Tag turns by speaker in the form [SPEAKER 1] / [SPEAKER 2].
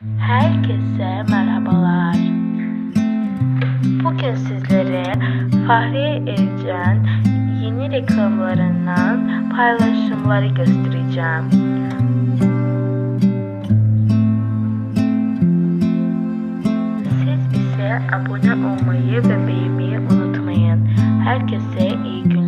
[SPEAKER 1] Herkese merhabalar. Bugün sizlere Fahriye Evcen yeni reklamlarından paylaşımları göstereceğim. Siz bize abone olmayı ve beğenmeyi unutmayın. Herkese iyi günler.